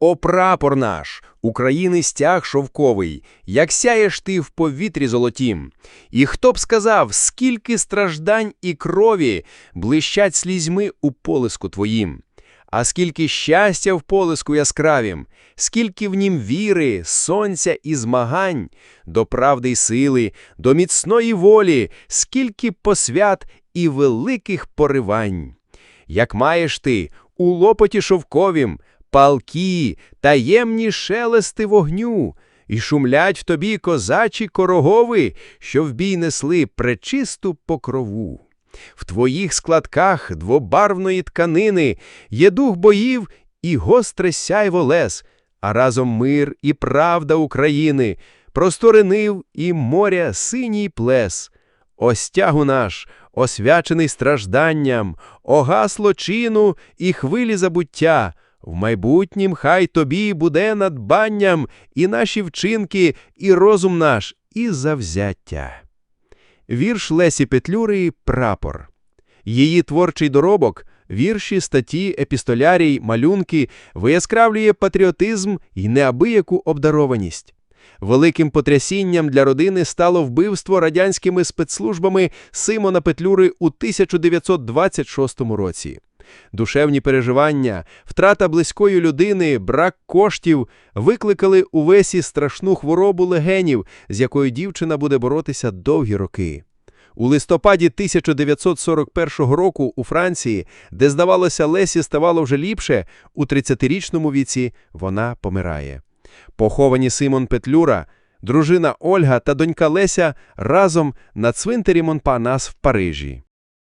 О прапор наш, України стяг шовковий, як сяєш ти в повітрі золотім. І хто б сказав, скільки страждань і крові блищать слізьми у полиску твоїм. А скільки щастя в полиску яскравім, скільки в нім віри, сонця і змагань, до правди й сили, до міцної волі, скільки посвят і великих поривань. Як маєш ти у лопоті шовковім, палки, таємні шелести вогню, і шумлять в тобі козачі корогови, що в бій несли пречисту покрову. В твоїх складках двобарвної тканини є дух боїв і гостре сяйво лес, а разом мир і правда України, простори нив і моря синій плес. О стягу наш, освячений стражданням, о гасло чину і хвилі забуття, в майбутнім хай тобі буде надбанням і наші вчинки, і розум наш, і завзяття. Вірш Лесі Петлюри «Прапор». Її творчий доробок, вірші, статті, епістолярій, малюнки вияскравлює патріотизм і неабияку обдарованість. Великим потрясінням для родини стало вбивство радянськими спецслужбами Симона Петлюри у 1926 році. Душевні переживання, втрата близької людини, брак коштів викликали у Весі страшну хворобу легенів, з якою дівчина буде боротися довгі роки. У листопаді 1941 року у Франції, де, здавалося, Лесі ставало вже ліпше, у 30-річному віці вона помирає. Поховані Симон Петлюра, дружина Ольга та донька Леся разом на цвинтарі Монпанас в Парижі.